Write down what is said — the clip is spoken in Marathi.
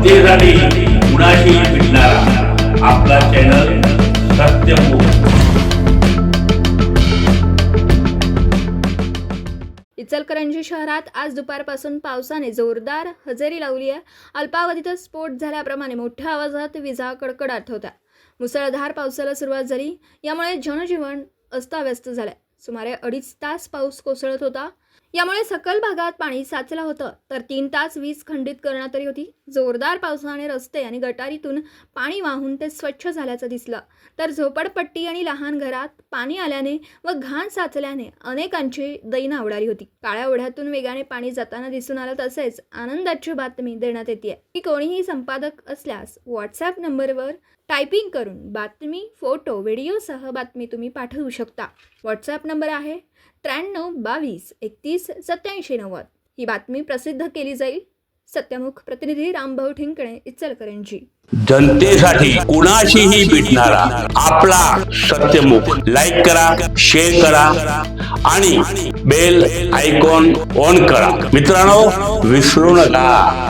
जनतेसाठी कुणाशी भेटणारा आपला चॅनल इचलकरंजी शहरात आज दुपारपासून पावसाने जोरदार हजेरी लावली आहे. अल्पावधीतच स्फोट झाल्याप्रमाणे मोठ्या आवाजात विजा कडकडाट होत्या. मुसळधार पावसाला सुरुवात झाली. यामुळे जनजीवन अस्ताव्यस्त झालंय. सुमारे अडीच तास पाऊस कोसळत होता. यामुळे सकल भागात पाणी साचलं होतं. तर तीन तास वीज खंडित करण्यात आली होती. जोरदार पावसाने रस्ते आणि गटारीतून पाणी वाहून ते स्वच्छ झाल्याचं दिसलं. तर झोपडपट्टी आणि लहान घरात पाणी आल्याने व घाण साचल्याने अनेकांची दैना उडाली होती. काळ्या ओढ्यातून वेगाने पाणी जाताना दिसून आलं तसेच आनंदाची बातमी देण्यात येते की कोणीही संपादक असल्यास व्हॉट्सॲप नंबरवर टायपिंग करून बातमी फोटो व्हिडिओसह बातमी तुम्ही पाठवू शकता. व्हॉट्सॲप नंबर आहे त्र्याण्णव बावीस एकतीस सत्याऐंशी नव्वद. ही बातमी प्रसिद्ध केली जाईल. सत्यमुख प्रतिनिधी रामभाऊ ठिंकणे इचलकरंजी. जनतेसाठी कुणाशीही भेटणारा आपला सत्यमुख लाईक करा शेअर करा आणि बेल आयकॉन ऑन करा. मित्रांनो विसरू नका.